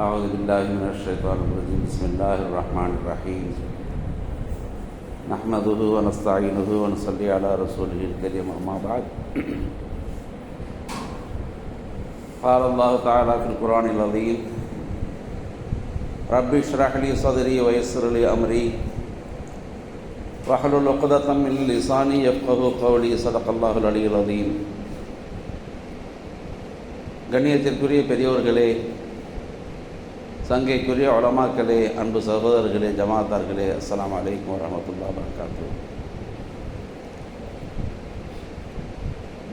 أعوذ بالله من الشيطان الرجيم بسم الله الرحمن الرحيم نحمده ونستعينه ونصلي على رسوله الكريم أما بعد قال الله تعالى في القرآن العظيم رب اشرح لي صدري ويسر لي أمري واحلل عقدة من لساني يفقه قولي صدق الله العلي العظيم கண்ணியத்திற்குரிய பெரியோர்களே சங்கைக்குரிய உலமாக்களே அன்பு சகோதரர்களே ஜமாத்தார்களே அஸ்லாம் அலைக்கும் வரமத்துல்லா வரகாத்து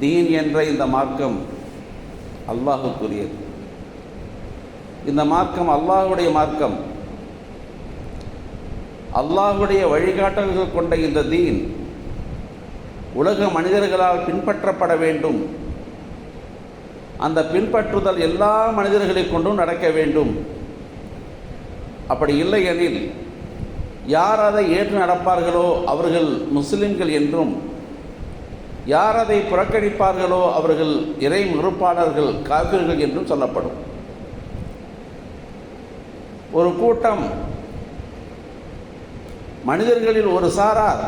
தீன் என்ற இந்த மார்க்கம் அல்லாஹுக்குரியது. இந்த மார்க்கம் அல்லாஹுடைய மார்க்கம். அல்லாஹுடைய வழிகாட்டல்கள் கொண்ட இந்த தீன் உலக மனிதர்களால் பின்பற்றப்பட வேண்டும். அந்த பின்பற்றுதல் எல்லா மனிதர்களை கொண்டும் நடக்க வேண்டும். அப்படி இல்லை எனில் யார் அதை ஏற்று நடப்பார்களோ அவர்கள் முஸ்லிம்கள் என்றும் யார் அதை புறக்கணிப்பார்களோ அவர்கள் இறை மறுப்பாளர்கள் காவிர்கள் என்றும் சொல்லப்படும். ஒரு கூட்டம் மனிதர்களில் ஒரு சாரார்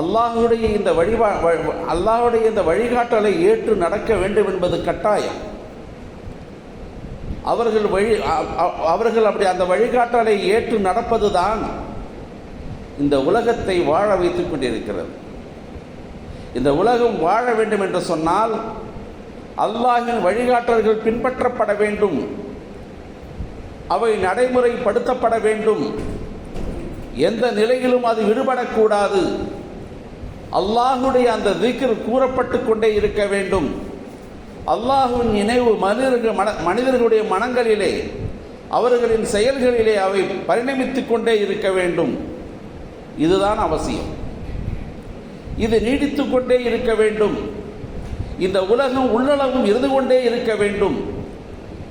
அல்லாஹுடைய இந்த வழிபா அல்லாஹுடைய இந்த வழிகாட்டலை ஏற்று நடக்க வேண்டும் என்பது கட்டாயம். அவர்கள் வழி அவர்கள் அப்படி அந்த வழிகாட்டலை ஏற்று நடப்பது தான் இந்த உலகத்தை வாழ வைத்துக் கொண்டிருக்கிறது. இந்த உலகம் வாழ வேண்டும் என்று சொன்னால் அல்லாஹின் வழிகாட்டல்கள் பின்பற்றப்பட வேண்டும். அவை நடைமுறைப்படுத்தப்பட வேண்டும். எந்த நிலையிலும் அது விடுபடக்கூடாது. அல்லாஹுடைய அந்த திக்கர் கூறப்பட்டு கொண்டே இருக்க வேண்டும். அல்லாஹுவின் நினைவு மனிதர்கள் மன மனிதர்களுடைய மனங்களிலே அவர்களின் செயல்களிலே அவை பரிணமித்து கொண்டே இருக்க வேண்டும். இதுதான் அவசியம். இது நீடித்து கொண்டே இருக்க வேண்டும். இந்த உலகம் உள்ளளவும் இருந்து கொண்டே இருக்க வேண்டும்.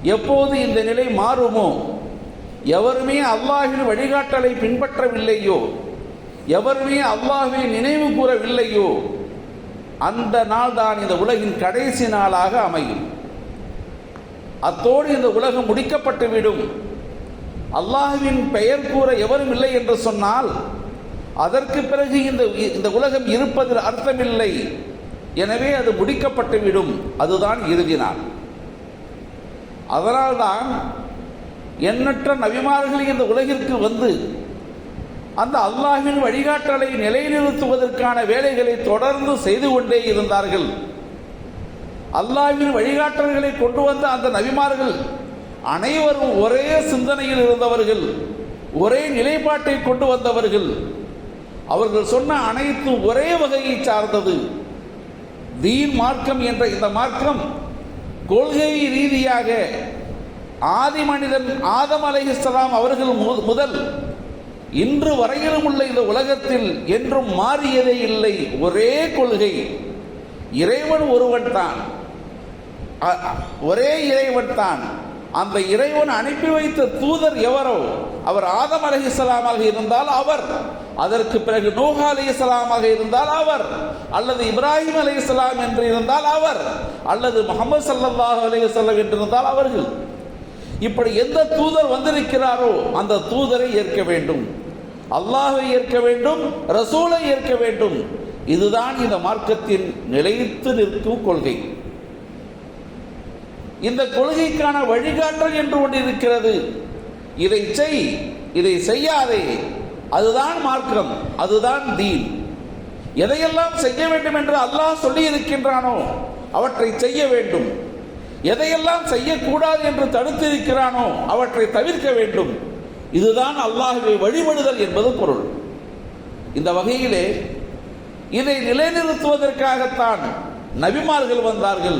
எப்போது இந்த நிலை மாறுமோ எவருமே அல்லாஹின் வழிகாட்டலை பின்பற்றவில்லையோ எவருமே அல்லாஹை நினைவு கூறவில்லையோ அந்த நாள் தான் இந்த உலகின் கடைசி நாளாக அமையும். அத்தோடு இந்த உலகம் முடிக்கப்பட்டுவிடும் அல்லாஹுவின் பெயர் கூற எவரும் இல்லை என்று சொன்னால் அதற்கு பிறகு இந்த இந்த உலகம் இருப்பதில் அர்த்தமில்லை. எனவே அது முடிக்கப்பட்டுவிடும் அதுதான் இறுதி நாள். அதனால்தான் எண்ணற்ற நபிமார்கள் இந்த உலகிற்கு வந்து அந்த அல்லாஹின் வழிகாட்டலை நிலைநிறுத்துவதற்கான வேலைகளை தொடர்ந்து செய்து கொண்டே இருந்தார்கள். அல்லாஹின் வழிகாட்டல்களை கொண்டு வந்த அந்த நபிமார்கள் அனைவரும் ஒரே சிந்தனையில் இருந்தவர்கள் ஒரே நிலைப்பாட்டை கொண்டு வந்தவர்கள். அவர்கள் சொன்ன அனைத்தும் ஒரே வகையை சார்ந்தது. தீன் மார்க்கம் என்ற இந்த மார்க்கம் கொள்கை ரீதியாக ஆதி மனிதன் ஆதம் அலை இஸ்லாம் அவர்கள் முதல் இன்று வரையிலும் உள்ள இந்த உலகத்தில் என்றும் மாறியதே இல்லை. ஒரே கொள்கை. இறைவன் ஒருவன் தான். ஒரே இறைவன் தான். அந்த இறைவன் அனுப்பி வைத்த தூதர் எவரோ அவர் ஆதம் அலஹி இஸ்லாமாக இருந்தால் அவர். அதற்கு பிறகு நூஹா அலி இஸ்லாமாக இருந்தால் அவர். அல்லது இப்ராஹிம் அலி இஸ்லாம் என்று இருந்தால் அவர். அல்லது முகமது சல்லாஹ் அலி இஸ்லாம் என்று இருந்தால் அவர்கள். இப்படி எந்த தூதர் வந்திருக்கிறாரோ அந்த தூதரை ஏற்க வேண்டும். அல்லாஹை ஏற்க வேண்டும் ரசூலை ஏற்க வேண்டும். இதுதான் இந்த மார்க்கத்தின் நிலைத்து நிற்கும் கொள்கை. இந்த கொள்கைக்கான வழிகாட்டல் என்று ஒன்று இருக்கிறது. இதை செய் இதை செய்யாதே. அதுதான் மார்க்கம் அதுதான் தீன். எதையெல்லாம் செய்ய வேண்டும் என்று அல்லாஹ் சொல்லி இருக்கின்றானோ அவற்றை செய்ய வேண்டும். எதையெல்லாம் செய்யக்கூடாது என்று தடுத்திருக்கிறானோ அவற்றை தவிர்க்க வேண்டும். இதுதான் அல்லாஹுவை வழிபடுதல் என்பது பொருள். இந்த வகையிலே இதை நிலைநிறுத்துவதற்காகத்தான் நபிமார்கள் வந்தார்கள்.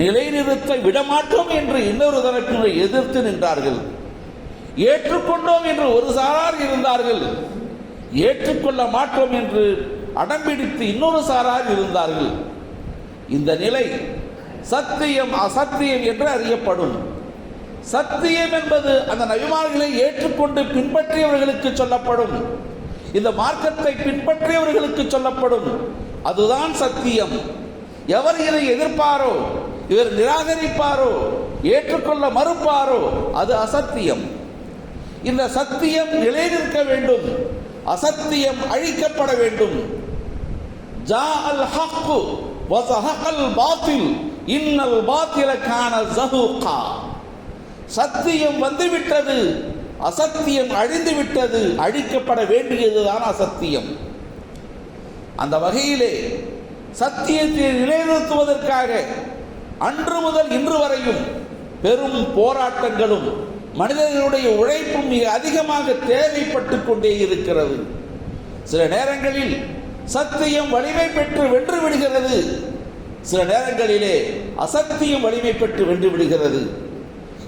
நிலைநிறுத்த விடமாட்டோம் என்று இன்னொரு தரப்பினர் எதிர்த்து நின்றார்கள். ஏற்றுக்கொண்டோம் என்று ஒரு சாரார் இருந்தார்கள். ஏற்றுக்கொள்ள மாட்டோம் என்று அடம்பிடித்து இன்னொரு சாரார் இருந்தார்கள். இந்த நிலை சத்தியம் அசத்தியம் என்று அறியப்படும். சத்தியம் என்பது அந்த நபிமார்களை ஏற்றுக்கொண்டு பின்பற்றியவர்களுக்கு சொல்லப்படும். இந்த மார்க்கத்தை பின்பற்றியவர்களுக்கு சொல்லப்படும். அதுதான் சத்தியம். எவர் இதை எதிர்ப்பாரோ இவர் நிராகரிப்பாரோ ஏற்றுக்கொள்ள மறுப்பாரோ அது அசத்தியம். இந்த சத்தியம் நிலைநிற்க வேண்டும். அசத்தியம் அழிக்கப்பட வேண்டும். ஜா அல் ஹக்கு வசஹல் பாத்தில் இன்னல் பாத்தில ஜஹூகா சத்தியம் வந்துவிட்டது. அசத்தியம் அழிந்து விட்டது அழிக்கப்பட வேண்டியதுதான் அசத்தியம். அந்த வகையிலே சத்தியத்தை நிலைநிறுத்துவதற்காக அன்று முதல் இன்று வரையும் பெரும் போராட்டங்களும் மனிதர்களுடைய உழைப்பும் மிக அதிகமாக தேவைப்பட்டு கொண்டே இருக்கிறது. சில நேரங்களில் சத்தியம் வலிமை பெற்று வென்று விடுகிறது. சில நேரங்களிலே அசத்தியம் வலிமை பெற்று வென்று விடுகிறது.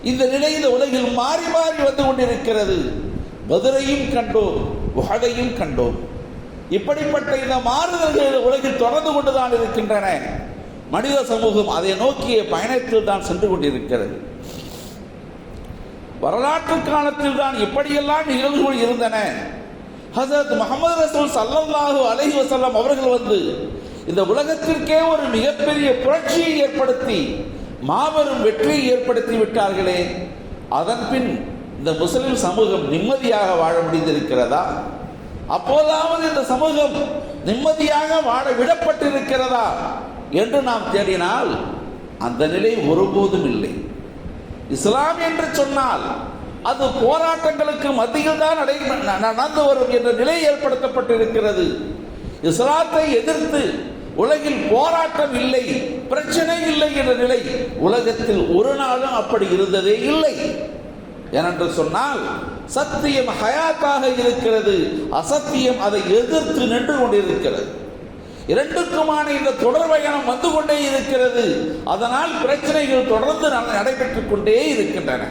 இந்த நிலையில் உலகில் மாறி மாறி வந்து கொண்டிருக்கிறது. மதுரையும் கண்டோம் உகதையும் கண்டோம். இப்படிப்பட்ட இந்த மாறுதல்கள் உலகில் தொடர்ந்து கொண்டுதான் இருக்கின்றன. மனித சமூகம் அதை நோக்கிய பயணத்தில் தான் சென்று கொண்டிருக்கிறது. வரலாற்று காலத்தில் தான் இப்படியெல்லாம் நிகழ்வுகள் இருந்தன. ஹசரத் முகமது ரசூல் சல்லல்லாஹு அலஹி வஸல்லம் அவர்கள் வந்து இந்த உலகத்திற்கே ஒரு மிகப்பெரிய புரட்சியை ஏற்படுத்தி மாபெரும் வெற்றியை ஏற்படுத்தி விட்டார்களே அதன் பின் இந்த முஸ்லிம் சமூகம் நிம்மதியாக வாழ முடிந்திருக்கிறதா? அப்போதாவது இந்த சமூகம் நிம்மதியாக வாழ விடப்பட்டிருக்கிறதா என்று நாம் தேடினால் அந்த நிலை ஒருபோதும் இல்லை. இஸ்லாம் என்று சொன்னால் அது போராட்டங்களுக்கு மத்தியில் தான் நடந்து வரும் என்ற நிலை ஏற்படுத்தப்பட்டிருக்கிறது. இஸ்லாத்தை எதிர்த்து உலகில் போராட்டம் இல்லை பிரச்சனை இல்லை என்ற நிலை உலகத்தில் ஒரு நாளும் அப்படி இருந்ததே இல்லை. ஏனென்று சொன்னால் சத்தியம் ஹயாத்தாக இருக்கிறது அசத்தியம் அதை எதிர்த்து நின்று கொண்டிருக்கிறது. இரண்டுக்குமான இந்த தொடர் பயணம் வந்து கொண்டே இருக்கிறது அதனால் பிரச்சனைகள் தொடர்ந்து நடைபெற்றுக் கொண்டே இருக்கின்றன.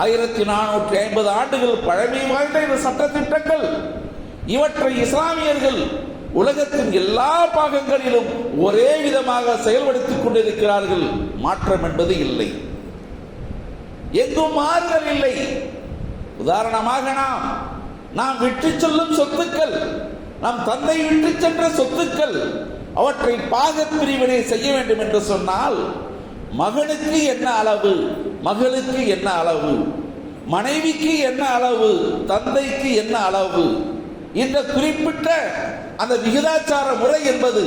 ஆயிரத்தி நானூற்றி ஐம்பது ஆண்டுகள் பழமை வாய்ந்த இந்த சட்டத்திட்டங்கள். இவற்றை இஸ்லாமியர்கள் உலகத்தின் எல்லா பாகங்களிலும் ஒரே விதமாக செயல்படுத்திக் கொண்டிருக்கிறார்கள். மாற்றம் என்பது இல்லை. எங்கும் மாறுதல் இல்லை. உதாரணமாக நாம் நாம் விட்டு செல்லும் சொத்துக்கள் நம் தந்தை விட்டு சென்ற சொத்துக்கள் அவற்றை பாக பிரிவினை செய்ய வேண்டும் என்று சொன்னால் மகனுக்கு என்ன அளவு மகளுக்கு என்ன அளவு மனைவிக்கு என்ன அளவு தந்தைக்கு என்ன அளவு இந்த குறிப்பிட்ட அந்த விகிதாச்சார முறை என்பது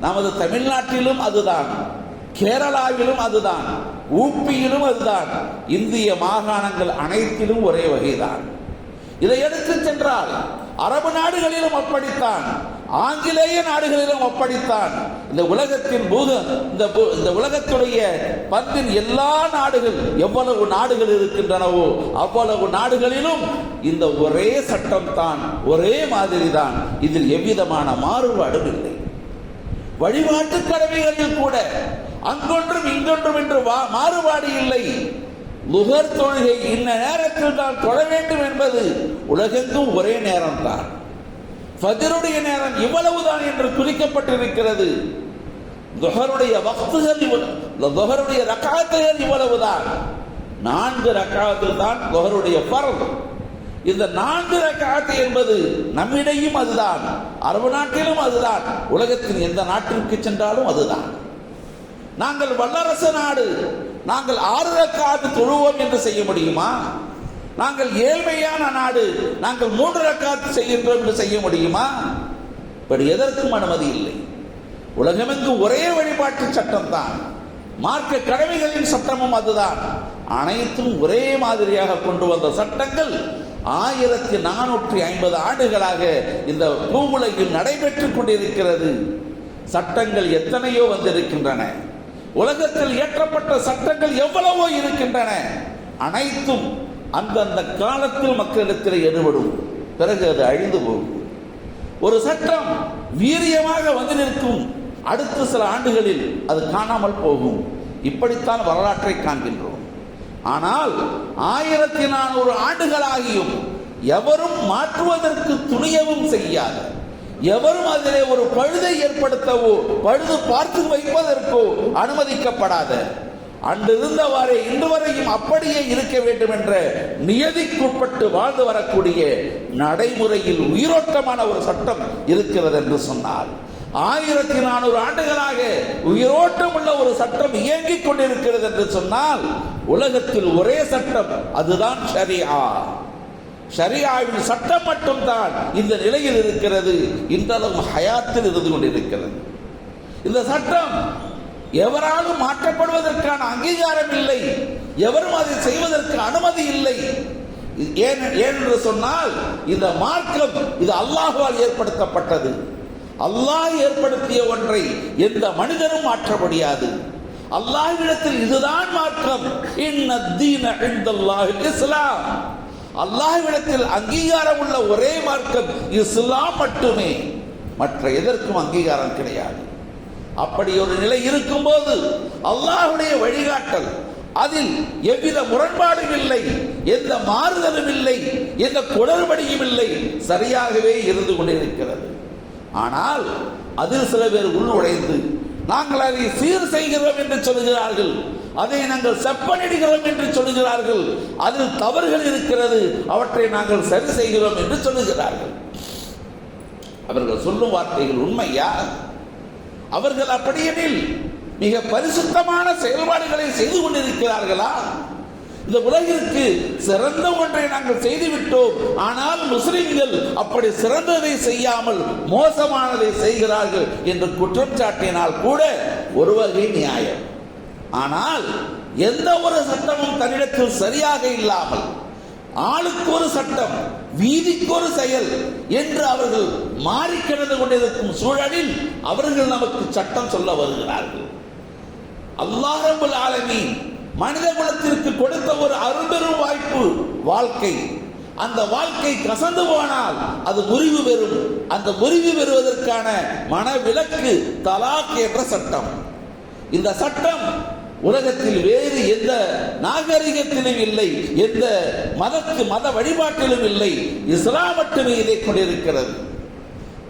நமது தமிழ்நாட்டிலும் அதுதான் கேரளாவிலும் அதுதான் ஊப்பியிலும் அதுதான் இந்திய மாகாணங்கள் அனைத்திலும் ஒரே வகைதான். இதை எடுத்து சென்றால் அரபு நாடுகளிலும் அப்படித்தான். ஆங்கிலேய நாடுகளிலும் ஒப்படைத்தான். இந்த உலகத்தின் பூத இந்த இந்த உலகத்துடைய பந்தின் எல்லா நாடுகள் எவ்வளவு நாடுகள் இருக்கின்றனவோ அவ்வளவு நாடுகளிலும் இந்த ஒரே சட்டம் தான் ஒரே மாதிரி தான் இதில் எவ்விதமான மாறுபாடும் இல்லை. வழிபாட்டு கடமைகளில் கூட அங்கொன்றும் இங்கொன்றும் என்று வா- மாறுபாடு இல்லை. நுகர் தொழுகை இந்த நேரத்தில் தான் தொழ வேண்டும் என்பது உலகெங்கும் ஒரே நேரம்தான். ஃபஜருடைய நேரம் இவ்வளவுதான் என்று குறிக்கப்பட்டிருக்கிறது. துஹருடைய வக்துகள் இவ்வளவு துஹருடைய ரக்காத்துகள் இவ்வளவுதான். நான்கு ரக்காத்து தான் துஹருடைய பரவு இந்த நான்கு ரக்காத்து என்பது நம்மிடையும் அதுதான் அரபு நாட்டிலும் அதுதான் உலகத்தின் எந்த நாட்டிற்கு சென்றாலும் அதுதான். நாங்கள் வல்லரசு நாடு நாங்கள் ஆறு ரக்காத்து தொழுவோம் என்று செய்ய முடியுமா? நாங்கள் ஏழ்மையான நாடு நாங்கள் மூன்று ரக்காத்து செய்கின்றோம் என்று செய்ய முடியுமா? இப்படி எதற்கும் அனுமதி இல்லை. உலகமெங்கு ஒரே வழிபாட்டு சட்டம் தான் மார்க்க கடமைகளின் சட்டமும் அதுதான். அனைத்தும் ஒரே மாதிரியாக கொண்டு வந்த சட்டங்கள் ஆயிரத்தி நானூற்றி ஐம்பது ஆண்டுகளாக இந்த பூவுலகில் நடைபெற்றுக் கொண்டிருக்கிறது. சட்டங்கள் எத்தனையோ வந்திருக்கின்றன. உலகத்தில் இயற்றப்பட்ட சட்டங்கள் எவ்வளவோ இருக்கின்றன. அனைத்தும் அந்தந்த காலத்தில் மக்களிடத்தில் எடுபடும் பிறகு அது அழிந்து போகும். ஒரு சட்டம் வீரியமாக வந்து நிற்கும். அடுத்த சில ஆண்டுகளில் அது காணாமல் போகும். இப்படித்தான் வரலாற்றை காண்கின்றோம். ஆனால் ஆயிரத்தி நானூறு ஆண்டுகளாகியும் எவரும் மாற்றுவதற்கு துணியவும் செய்யாத. எவரும் அதிலே ஒரு பழுதை ஏற்படுத்தவோ பழுது பார்த்து வைப்பதற்கோ அனுமதிக்கப்படாத அன்றிருந்தவாறே இன்று வரையும் அப்படியே இருக்க வேண்டும் என்ற நியதிக்குட்பட்டு வாழ்ந்து வரக்கூடிய நடைமுறையில் உயிரோட்டமான ஒரு சட்டம் இருக்கிறது என்று சொன்னார் ஆயிரத்தி நானூறு ஆண்டுகளாக உயிரோட்டம் உள்ள ஒரு சட்டம் இயங்கிக் கொண்டிருக்கிறது என்று சொன்னால் உலகத்தில் ஒரே சட்டம் அதுதான் சரியா சரியாவின் சட்டம் மட்டும்தான் இந்த நிலையில் இருக்கிறது. இன்றளவும் ஹயாத்தில் இருந்து கொண்டிருக்கிறது. இந்த சட்டம் எவராலும் மாற்றப்படுவதற்கான அங்கீகாரம் இல்லை. எவரும் அதை செய்வதற்கு அனுமதி இல்லை. ஏன் ஏனென்று சொன்னால் இந்த மார்க்கம் இது அல்லாஹுவால் ஏற்படுத்தப்பட்டது. அல்லாஹ் ஏற்படுத்திய ஒன்றை எந்த மனிதனும் மாற்ற முடியாது. அல்லாஹ்விடத்தில் இதுதான் மாற்றம் இஸ்லாம். அல்லாஹ்விடத்தில் அங்கீகாரம் உள்ள ஒரே மார்க்கம் இஸ்லாம் மட்டுமே. மற்ற எதற்கும் அங்கீகாரம் கிடையாது. அப்படி ஒரு நிலை இருக்கும்போது அல்லாஹுடைய வழிகாட்டல். அதில் எவ்வித முரண்பாடும் இல்லை எந்த மாறுதலும் இல்லை எந்த குளறுபடியும் இல்லை சரியாகவே இருந்து கொண்டிருக்கிறது. ஆனால் அதில் சில பேர் உள்நுழைந்து நாங்கள் அதை சீர் செய்கிறோம் என்று சொல்கிறார்கள். அதை நாங்கள் செப்பனிடுகிறோம் என்று சொல்கிறார்கள். அதில் தவறுகள் இருக்கிறது அவற்றை நாங்கள் சரி செய்கிறோம் என்று சொல்லுகிறார்கள். அவர்கள் சொல்லும் வார்த்தைகள் உண்மையா அவர்கள் அப்படியெனில் மிக பரிசுத்தமான செயல்பாடுகளை செய்து கொண்டிருக்கிறார்களா? இந்த உலகிற்கு சிறந்த ஒன்றை நாங்கள் செய்துவிட்டோம். ஆனால் முஸ்லிம்கள் அப்படி சிறந்ததை செய்யாமல் மோசமானதை செய்கிறார்கள் என்று குற்றம் சாட்டினால் கூட ஒரு வகை நியாயம். ஆனால் எந்த ஒரு சட்டமும் தன்னிடத்தில் சரியாக இல்லாமல் ஆளுக்கு ஒரு சட்டம் வீதிக்கு ஒரு செயல் என்று அவர்கள் மாறி கிடந்து கொண்டிருக்கும் சூழலில் அவர்கள் நமக்கு சட்டம் சொல்ல வருகிறார்கள். அல்லாஹ் ரப்பல் மனித குலத்திற்கு கொடுத்த ஒரு அரும்பெரும் வாய்ப்பு வாழ்க்கை. அந்த வாழ்க்கை கசந்து போனால் அது முறிவு பெறும். அந்த முறிவு பெறுவதற்கான மனவிலக்கு தலாக் என்ற சட்டம். இந்த சட்டம் உலகத்தில் வேறு எந்த நாகரிகத்திலும் இல்லை எந்த மதத்து மத வழிபாட்டிலும் இல்லை. இஸ்லாம் மட்டுமே இதை கொண்டிருக்கிறது.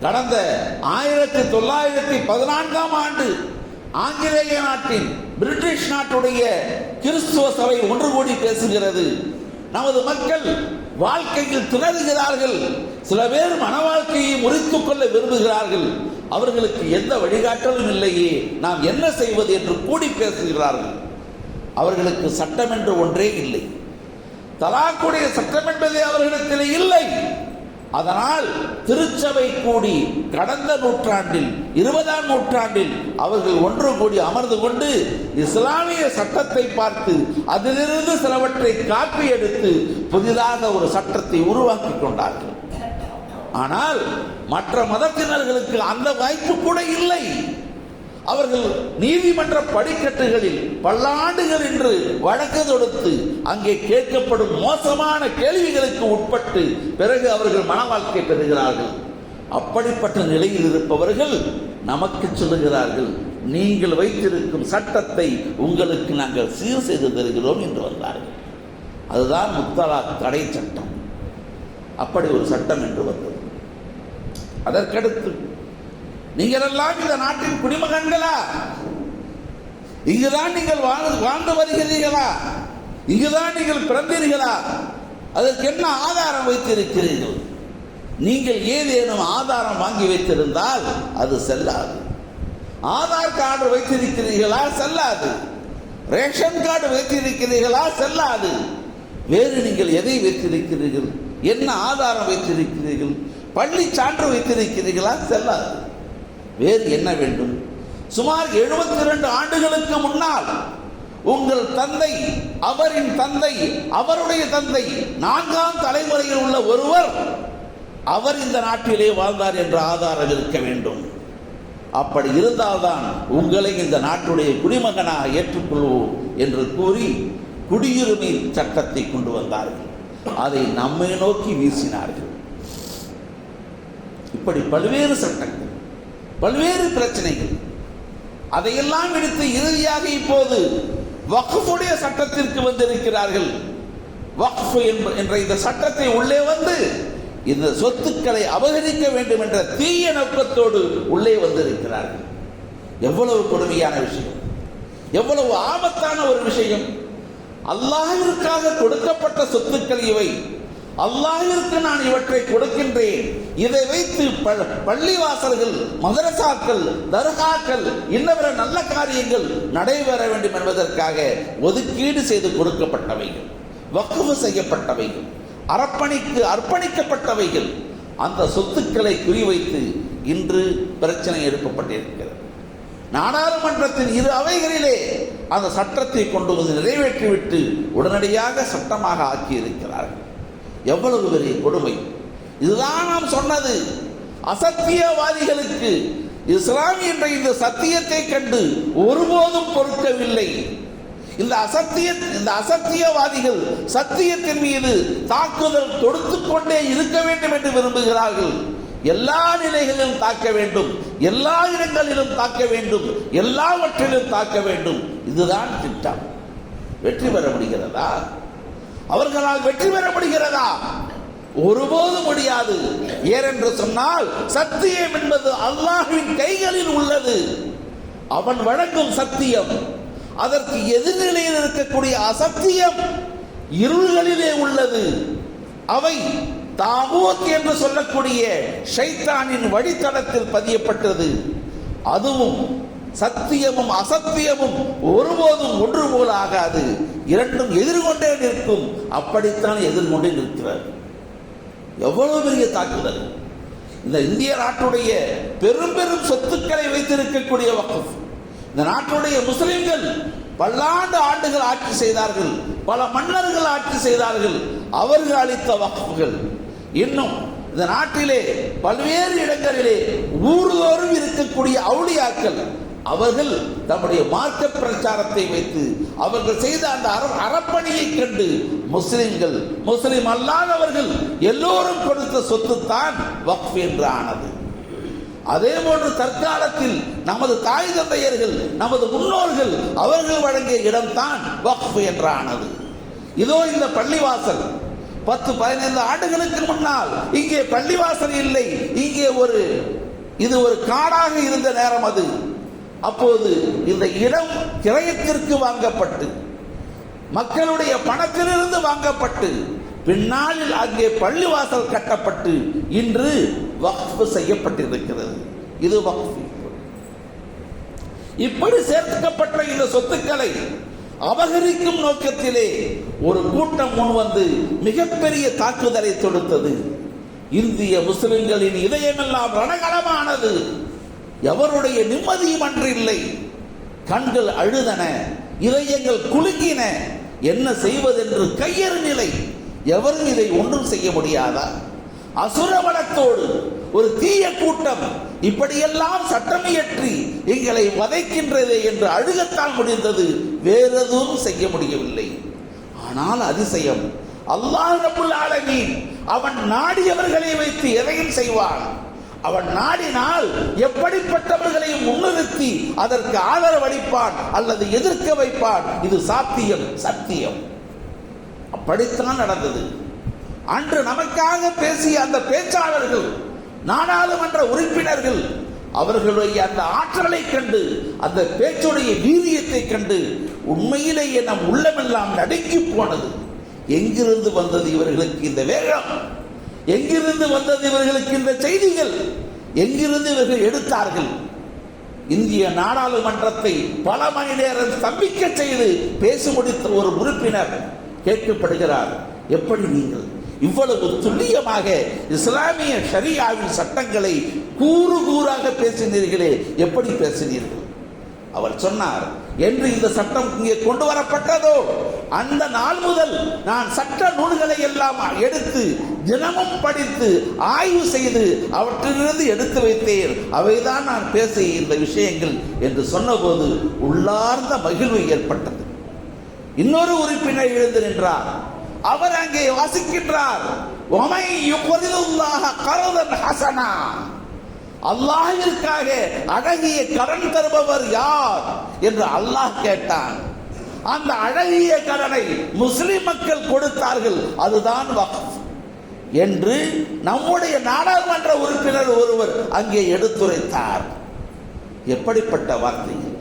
கடந்த ஆயிரத்தி தொள்ளாயிரத்தி பதினான்காம் ஆண்டு ஆங்கிலேய நாட்டின் பிரிட்டிஷ் நாட்டுடைய கிறிஸ்துவ சபை ஒன்று கூடி பேசுகிறது. நமது மக்கள் வாழ்க்கையில் திணறுகிறார்கள். சில பேர் மன வாழ்க்கையை முறித்துக் கொள்ள விரும்புகிறார்கள். அவர்களுக்கு எந்த வழிகாட்டலும் இல்லையே. நாம் என்ன செய்வது என்று கூடி பேசுகிறார்கள். அவர்களுக்கு சட்டம் என்று ஒன்றே இல்லை. தலாக்குடைய சட்டம் என்பதே அவர்களிடத்தில் இல்லை. அதனால் திருச்சபை கூடி கடந்த நூற்றாண்டில் இருபதாம் நூற்றாண்டில் அவர்கள் ஒன்று கூடி அமர்ந்து கொண்டு இஸ்லாமிய சட்டத்தை பார்த்து அதிலிருந்து சிலவற்றை காப்பி எடுத்து புதிதாக ஒரு சட்டத்தை உருவாக்கி கொண்டார்கள். ஆனால் மற்ற மதத்தினர்களுக்கு அந்த வாய்ப்பு கூட இல்லை. அவர்கள் நீதிமன்ற படிக்கட்டுகளில் பல்லாண்டுகள் என்று வழக்கு தொடுத்து அங்கே கேட்கப்படும் மோசமான கேள்விகளுக்கு உட்பட்டு பிறகு அவர்கள் மன வாழ்க்கை பெறுகிறார்கள். அப்படிப்பட்ட நிலையில் இருப்பவர்கள் நமக்கு சொல்லுகிறார்கள் நீங்கள் வைத்திருக்கும் சட்டத்தை உங்களுக்கு நாங்கள் சீர் செய்து தருகிறோம் என்று வந்தார்கள். அதுதான் முத்தலாக் தடை சட்டம். அப்படி ஒரு சட்டம் என்று வந்தது. அதற்கடுத்து நீங்கள் எல்லாம் இந்த நாட்டின் குடிமகன்களா? இங்குதான் நீங்கள் வாழ்ந்து வாழ்ந்து வருகிறீர்களா? இங்குதான் நீங்கள் பிறந்தீர்களா? அதற்கு என்ன ஆதாரம் வைத்திருக்கிறீர்கள்? நீங்கள் ஏதேனும் ஆதாரம் வாங்கி வைத்திருந்தால் அது செல்லாது. ஆதார் கார்டு வைத்திருக்கிறீர்களா? செல்லாது. ரேஷன் கார்டு வைத்திருக்கிறீர்களா? செல்லாது. வேறு நீங்கள் எதை வைத்திருக்கிறீர்கள்? என்ன ஆதாரம் வைத்திருக்கிறீர்கள்? பள்ளி சான்று வைத்திருக்கிறீர்களா? செல்லாது. வேறு என்ன வேண்டும்? சுமார் எழுபத்தி இரண்டு ஆண்டுகளுக்கு முன்னால் உங்கள் தந்தை அவரின் தந்தை அவருடைய தந்தை நான்காம் தலைமுறையில் உள்ள ஒருவர் அவர் இந்த நாட்டிலே வாழ்ந்தார் என்ற ஆதாரம் இருக்க வேண்டும். அப்படி இருந்தால்தான் உங்களை இந்த நாட்டுடைய குடிமகனாக ஏற்றுக்கொள்வோம் என்று கூறி குடியுரிமை சட்டத்தை கொண்டு வந்தார்கள். அதை நம்மை நோக்கி வீசினார்கள். இப்படி பல்வேறு சட்டங்கள் பல்வேறு பிரச்சனைகள் அதையெல்லாம் எடுத்து இறுதியாக இப்போது வக்ஃபுடைய சட்டத்திற்கு வந்திருக்கிறார்கள். வக்ஃப் என்ற இந்த சட்டத்தை உள்ளே வந்து இந்த சொத்துக்களை அபகரிக்க வேண்டும் என்ற தீய நோக்கத்தோடு உள்ளே வந்திருக்கிறார்கள். எவ்வளவு கொடுமையான விஷயம். எவ்வளவு ஆபத்தான ஒரு விஷயம். அல்லாஹிற்காக கொடுக்கப்பட்ட சொத்துக்கள் இவை. அல்லாஹிற்கு நான் இவற்றை கொடுக்கின்றேன். இதை வைத்து பள்ளிவாசல்கள் மதரசாக்கள் தர்காக்கள் இன்னவர நல்ல காரியங்கள் நடைபெற வேண்டும் என்பதற்காக ஒதுக்கீடு செய்து கொடுக்கப்பட்டவைகள் வக்குவு செய்யப்பட்டவைகள் அர்ப்பணிக்கு அர்ப்பணிக்கப்பட்டவைகள். அந்த சொத்துக்களை குறிவைத்து இன்று பிரச்சனை எழுப்பப்பட்டிருக்கிறது. நாடாளுமன்றத்தின் இரு அவைகளிலே அந்த சட்டத்தை கொண்டு வந்து நிறைவேற்றிவிட்டு உடனடியாக சட்டமாக ஆக்கியிருக்கிறார்கள். எவ்வளவு பெரிய கொடுமை. இதுதான் நாம் சொன்னது. அசத்தியவாதிகளுக்கு இஸ்லாம் என்ற இந்த சத்தியத்தை கண்டு ஒருபோதும் பொறுக்கவில்லை. இந்த அசத்திய இந்த அசத்தியவாதிகள் சத்தியத்தின் மீது தாக்குதல் தொடுத்து கொண்டே இருக்க வேண்டும் என்று விரும்புகிறார்கள். எல்லா நிலைகளிலும் தாக்க வேண்டும். எல்லா இடங்களிலும் தாக்க வேண்டும். எல்லாவற்றிலும் தாக்க வேண்டும். இதுதான் திட்டம். வெற்றி பெற முடிகிறதா? அவர்களால் வெற்றி பெற முடிகிறதா? ஒருபோதும் முடியாது. ஏனென்று சொன்னால் சத்தியம் என்பது அல்லாஹ்வின் கைகளில் உள்ளது. அவன் வழங்கும் சத்தியம். அதற்கு எதிர்நிலையில் இருக்கக்கூடிய அசத்தியம் இருள்களிலே உள்ளது. அவை தாகூத் என்று சொல்லக்கூடிய ஷைத்தானின் வழித்தடத்தில் பதியப்பட்டது. அதுவும் சத்தியமும் அசத்தியமும் ஒருபோதும் ஒன்று போல ஆகாது. இரண்டும் எதிர்கொண்டே நிற்கும். அப்படித்தான் எதிர்கொண்டே நிற்கிறார். எவ்வளவு பெரிய தாக்குதல்? இந்த இந்திய நாட்டுடைய பெரும் பெரும் சொத்துக்களை வைத்திருக்கக்கூடிய வக்ஃப். இந்த நாட்டுடைய முஸ்லிம்கள் பல்லாண்டு ஆண்டுகள் ஆட்சி செய்தார்கள். பல மன்னர்கள் ஆட்சி செய்தார்கள். அவர்கள் அளித்த வக்ஃபுகள். இன்னும் இந்த நாட்டிலே பல்வேறு இடங்களிலே ஊர்தோறும் இருக்கக்கூடிய அவுளியாக்கள் அவர்கள் தம்முடைய மார்க்க பிரச்சாரத்தை வைத்து அவர்கள் செய்த அந்த அற- அறப்பணியை கண்டு முஸ்லிம்கள் முஸ்லிம் அல்லாதவர்கள் எல்லோரும் கொடுத்த சொத்து தான் வக்ஃப் என்று ஆனது அதே போன்று தற்காலத்தில் நமது தாய் தந்தையர்கள் நமது முன்னோர்கள் அவர்கள் வழங்கிய இடம்தான் வக்ஃப் என்றானது. இதோ இந்த பள்ளிவாசல். பத்து பதினைந்து ஆண்டுகளுக்கு முன்னால் இங்கே பள்ளிவாசல் இல்லை. இங்கே ஒரு இது ஒரு காடாக இருந்த நேரம் அது. அப்போது இந்த இடம் கிரயத்திற்கு வாங்கப்பட்டு மக்களுடைய பணத்திலிருந்து வாங்கப்பட்டு பின்னாளில் அங்கே பள்ளிவாசல் கட்டப்பட்டு இன்று வக்ஃப் செய்யப்பட்டிருக்கிறது. இது வக்ஃப். இப்படி சேர்க்கப்பட்ட இந்த சொத்துக்களை அபகரிக்கும் நோக்கத்திலே ஒரு கூட்டம் முன் வந்து மிகப்பெரிய தாக்குதலை தொடுத்தது. இந்திய முஸ்லிம்களின் இதயமெல்லாம் ரணகலமானது எவருடைய நிம்மதியும் அன்று இல்லை. கண்கள் அழுதன இதயங்கள் குலுங்கின. என்ன செய்வதென்று கையறு நிலை. எவரும் இதை ஒன்றும் செய்ய முடியாதா? அசுரவனத்தோடு ஒரு தீய கூட்டம். இப்படியெல்லாம் சட்டம் இயற்றி எங்களை வதைக்கின்றதே என்று அழுகத்தான் முடிந்தது. வேறெதுவும் செய்ய முடியவில்லை. ஆனால் அதிசயம் அல்லாஹ் ரபுல் ஆலமீன் அவன் நாடியவர்களை வைத்து எதையும் செய்வான். அவன் நாடினால் எப்படிப்பட்டவர்களையும் முன்னிறுத்தி அதற்கு ஆதரவளிப்பான் அல்லது எதிர்க்க வைப்பான். இது சாத்தியம் சத்தியம். அப்படித்தான் நடந்தது. அன்று நமக்காக பேசிய அந்த பேச்சாளர்கள் நாடாளுமன்ற உறுப்பினர்கள் அவர்களுடைய அந்த ஆற்றலை கண்டு அந்த பேச்சுடைய வீரியத்தை கண்டு உண்மையிலேயே நம் உள்ளமெல்லாம் நடுங்கி போனது. எங்கிருந்து வந்தது இவர்களுக்கு இந்த வேகம்? எங்கிருந்து வந்தது இவர்களுக்கு இந்த செய்திகள்? எங்கிருந்து இவர்கள் எடுத்தார்கள்? இந்திய நாடாளுமன்றத்தை பல மணி நேரம் ஸ்தம்பிக்க செய்து பேசி முடித்த ஒரு உறுப்பினர் கேட்கப்படுகிறார். எப்படி நீங்கள் இவ்வளவு துல்லியமாக இஸ்லாமிய ஷரியாவின் சட்டங்களை கூறு கூறாக பேசினீர்களே? எப்படி பேசினீர்கள்? அவர் சொன்னார் என்று இந்த சட்டம் இங்கே கொண்டு வரப்பட்டதோ அந்த நாள் முதல் நான் சட்ட நூல்களை எல்லாம் எடுத்து தினமும் படித்து ஆய்வு செய்து அவற்றிலிருந்து எடுத்து வைத்தேன். அவைதான் நான் பேசிய இந்த விஷயங்கள் என்று சொன்னபோது உள்ளார்ந்த மகிழ்வு ஏற்பட்டது. இன்னொரு உறுப்பினர் எழுந்து நின்றார். அவர் அங்கே வாசிக்கின்றார். ஒமை யுக்ரிதுல்லாஹ கரதன் ஹசனா அல்லாஹிற்காக அழகிய கடன் தருபவர் யார் என்று அல்லாஹ் கேட்டான். அந்த அழகிய கடனை முஸ்லிம் மக்கள் கொடுத்தார்கள் அதுதான் வக்ஃப் என்று நம்முடைய நாடாளுமன்ற உறுப்பினர் ஒருவர் அங்கே எடுத்துரைத்தார். எப்படிப்பட்ட வார்த்தைகள்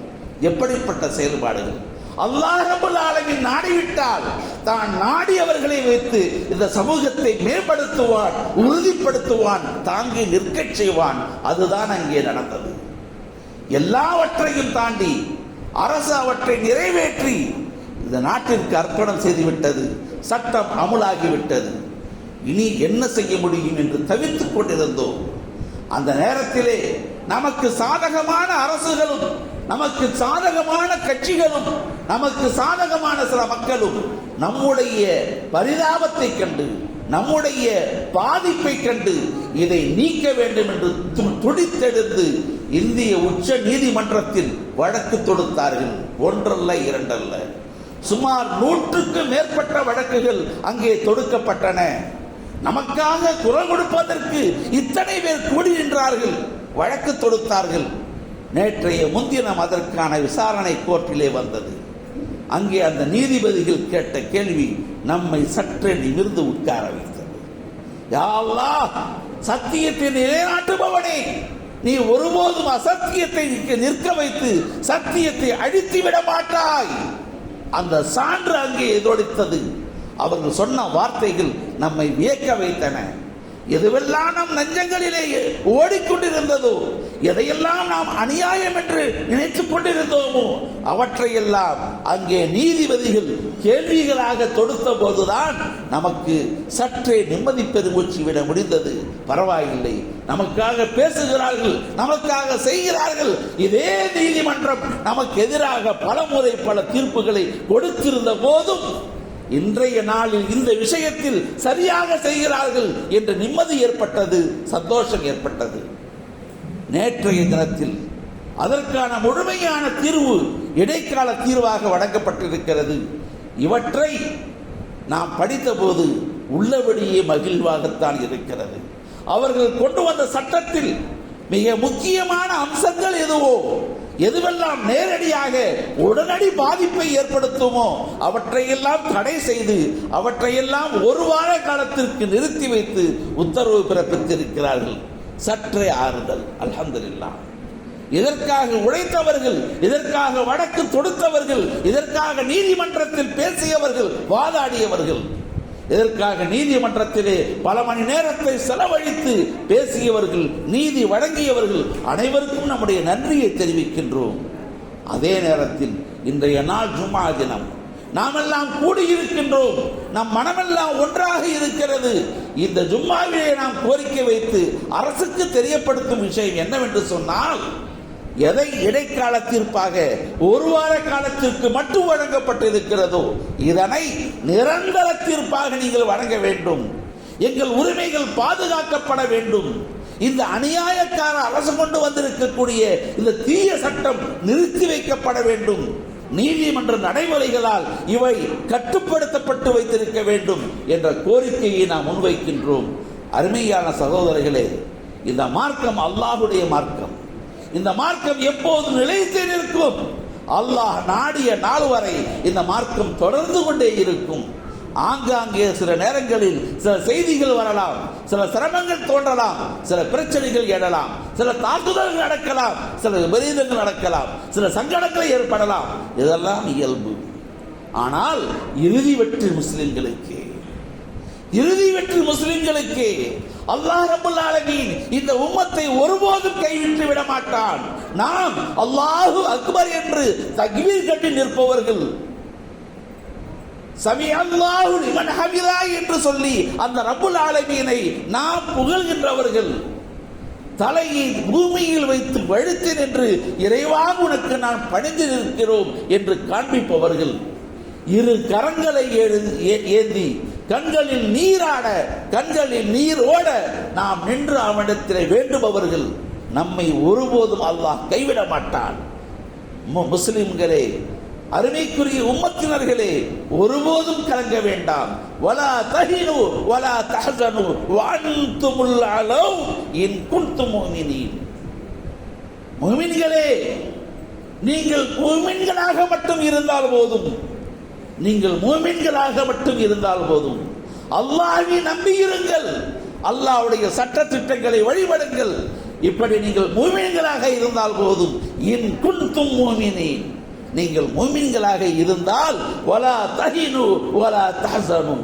எப்படிப்பட்ட செயல்பாடுகள்? அல்லாஹபுல் ஆலமின் நாடிவிட்டால் தான் நாடியவர்களை வைத்து இந்த சமூகத்தை மேம்படுத்துவான் உறுதிப்படுத்துவான் தாங்கி நிற்கச் செய்வான். அதுதான் அங்கே நடந்தது. எல்லாவற்றையும் தாண்டி அரசு அவற்றை நிறைவேற்றி இந்த நாட்டிற்கு அர்ப்பணம் செய்துவிட்டது சட்டம் அமுலாகிவிட்டது. இனி என்ன செய்ய முடியும் என்று தவித்துக் கொண்டிருந்தோம். அந்த நேரத்திலே நமக்கு சாதகமான அரசுகளும் நமக்கு சாதகமான கட்சிகளும் நமக்கு சாதகமான சில மக்களும் நம்முடைய பரிதாபத்தை கண்டு நம்முடைய பாதிப்பை கண்டு இதை நீக்க வேண்டும் என்று துடித்தெடுத்து இந்திய உச்ச நீதிமன்றத்தில் வழக்கு தொடுத்தார்கள். ஒன்றல்ல இரண்டல்ல. சுமார் நூற்றுக்கு மேற்பட்ட வழக்குகள் அங்கே தொடுக்கப்பட்டன. நமக்காக குரல் கொடுப்பதற்கு இத்தனை பேர் கூடி நின்றார்கள். வழக்கு தொடுத்தார்கள். நேற்றைய முன்தினம் அதற்கான விசாரணை கோர்ட்டிலே வந்தது. அங்கே அந்த நீதிபதிகள் கேட்ட கேள்வி நம்மை சற்றே நிமிர்ந்து உட்கார வைத்தது. யாவா சத்தியத்தை நிலைநாட்டுபவனே. நீ ஒருபோதும் அசத்தியத்தை நிற்க- நிற்க வைத்து சத்தியத்தை அழித்து விட மாட்டாய். அந்த சான்று அங்கே எதிரொலித்தது அவர்கள் சொன்ன வார்த்தைகள் நம்மை வியக்க வைத்தன. எதுவெல்லாம் நம் நஞ்சங்களிலே ஓடிக்கொண்டிருந்ததோ எதையெல்லாம் நாம் அநியாயம் என்று நினைத்துக் கொண்டிருந்தோமோ அவற்றையெல்லாம் அங்கே நீதிபதிகள் கேள்விகளாக தொடுத்த போதுதான் நமக்கு சற்றே நிம்மதி பெருமூச்சு விட முடிந்தது. பரவாயில்லை. நமக்காக பேசுகிறார்கள் நமக்காக செய்கிறார்கள். இதே நீதிமன்றம் நமக்கு எதிராக பல முறை பல தீர்ப்புகளை கொடுத்திருந்த போதும் இன்றைய நாளில் இந்த விஷயத்தில் சரியாக செய்கிறார்கள் என்ற நிம்மதி ஏற்பட்டது சந்தோஷம் ஏற்பட்டது. நேற்றைய தினத்தில் அதற்கான முழுமையான தீர்வு இடைக்கால தீர்வாக வழங்கப்பட்டிருக்கிறது. இவற்றை நாம் படித்தபோது உள்ளபடியே மகிழ்வாகத்தான் இருக்கிறது. அவர்கள் கொண்டு வந்த சட்டத்தில் மிக முக்கியமான அம்சங்கள் எதுவோ? எதுவெல்லாம் நேரடியாக உடனடி பாதிப்பை ஏற்படுத்துமோ? அவற்றையெல்லாம் தடை செய்து அவற்றையெல்லாம் ஒரு வார காலத்திற்கு நிறுத்தி வைத்து உத்தரவு பிறப்பித்திருக்கிறார்கள். சற்றே ஆறுதல் அலமதுல்லா இதற்காக உழைத்தவர்கள் இதற்காக வழக்கு தொடுத்தவர்கள் இதற்காக நீதிமன்றத்தில் பேசியவர்கள் வாதாடியவர்கள். இதற்காக நீதிமன்றத்திலே பல மணி நேரத்தை செலவழித்து பேசியவர்கள் நீதி வழங்கியவர்கள் அனைவருக்கும் நம்முடைய நன்றியை தெரிவிக்கின்றோம். அதே நேரத்தில் இன்றைய நாள் ஜும்மா தினம். நாமெல்லாம் கூடியிருக்கின்றோம். நம் மனமெல்லாம் ஒன்றாக இருக்கிறது. இந்த ஜும்மாவிலே நாம் கோரிக்கை வைத்து அரசுக்கு தெரியப்படுத்தும் விஷயம் என்னவென்று சொன்னால் எதை இடைக்கால தீர்ப்பாக ஒரு வார காலத்திற்கு மட்டும் வழங்கப்பட்டிருக்கிறதோ இதனை நிரந்தர தீர்ப்பாக நீங்கள் வழங்க வேண்டும். எங்கள் உரிமைகள் பாதுகாக்கப்பட வேண்டும். இந்த அநியாயக்கார அரசு கொண்டு வந்திருக்கக்கூடிய இந்த தீய சட்டம் நிறுத்தி வைக்கப்பட வேண்டும். நீதிமன்ற நடைமுறைகளால் இவை கட்டுப்படுத்தப்பட்டு வைத்திருக்க வேண்டும் என்ற கோரிக்கையை நாம் முன்வைக்கின்றோம். அருமையான சகோதரர்களே இந்த மார்க்கம் அல்லாஹுடைய மார்க்கம். இந்த மார்க்கம் எப்போது நிலைத்து நிற்கும்? அல்லாஹ் நாடிய நாள் வரை இந்த மார்க்கம் தொடர்ந்து கொண்டே இருக்கும். ஆங்காங்கே சில நேரங்களில் சில செய்திகள் வரலாம் சில சிரமங்கள் தோன்றலாம் சில பிரச்சனைகள் எழலாம் சில தாக்குதல்கள் நடக்கலாம் சில விபரீதங்கள் நடக்கலாம் சில சங்கடங்கள் ஏற்படலாம். இதெல்லாம் இயல்பு. ஆனால் இறுதி வெற்றி முஸ்லிம்களுக்கு. இறுதி வெற்றி முஸ்லிம்களுக்கு அல்லாஹ் ரபுல் ஆலமீன் இந்த உம்மத்தை ஒருபோதும் கைவிட்டு விட மாட்டான். நாம் அல்லாஹு அக்பர் என்று தக்பீர் கட்டி நிற்பவர்கள். சமி அல்லாஹு லிமன் ஹமிதா என்று சொல்லி அந்த ரபுல் ஆலமீனை நாம் புகழ்கின்றவர்கள். தலையை பூமியில் வைத்து வழுத்தேன் என்று இறைவாக உனக்கு நான் பணிந்து நிற்கிறோம் என்று காண்பிப்பவர்கள். இரு கரங்களை ஏ- ஏந்தி கண்களில் நீராட கண்களில் நீரோட நாம் நின்று அவனிடத்தில் வேண்டுபவர்கள். நம்மை ஒருபோதும் அல்லாஹ் கைவிட மாட்டான். முஸ்லிம்களே அருமைக்குரிய உம்மத்தினர்களே ஒருபோதும் கலங்க வேண்டாம். வலா தஹினு வலா தஹசனு வஅன்துமுல் அலவ் இன் குன்தும் முஃமினீன் நீங்கள் மோமின்களாக மட்டும் இருந்தால் போதும். நீங்கள் மூமின்களாக மட்டும் இருந்தால் போதும். அல்லாஹை நம்பியிருங்கள் அல்லாவுடைய சட்ட திட்டங்களை வழிபடுங்கள். இப்படி நீங்கள் மூமின்களாக இருந்தால் போதும். இன் குன்தும் மூமினீன். நீங்கள் மூமின்களாக இருந்தால் வலா தஹினு வலா தஹசனு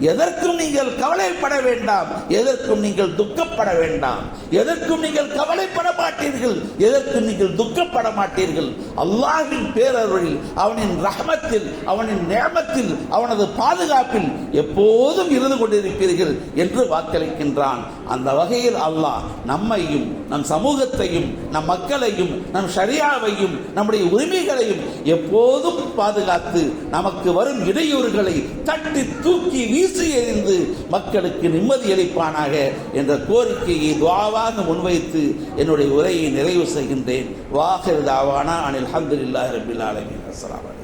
எதற்கும் நீங்கள் கவலைப்பட வேண்டாம். எதற்கும் நீங்கள் துக்கப்பட வேண்டாம். எதற்கும் நீங்கள் கவலைப்பட மாட்டீர்கள். எதற்கும் நீங்கள் துக்கப்பட மாட்டீர்கள். அல்லாஹின் பேரருளில் அவனின் ரஹமத்தில் அவனின் நேமத்தில் அவனது பாதுகாப்பில் எப்போதும் இருந்து கொண்டிருப்பீர்கள் என்று வாக்களிக்கின்றான். அந்த வகையில் அல்லாஹ் நம்மையும் நம் சமூகத்தையும் நம் மக்களையும் நம் ஷரியாவையும் நம்முடைய உரிமைகளையும் எப்போதும் பாதுகாத்து நமக்கு வரும் இடையூறுகளை தட்டி தூக்கி வீசி எறிந்து மக்களுக்கு நிம்மதி அளிப்பானாக என்ற கோரிக்கையை துவாவாக முன்வைத்து என்னுடைய உரையை நிறைவு செய்கின்றேன். வாஹிர் தாவானா அனில் அஹமதுல்லாஹி ரபில் ஆலமீன். அஸ்ஸலாமு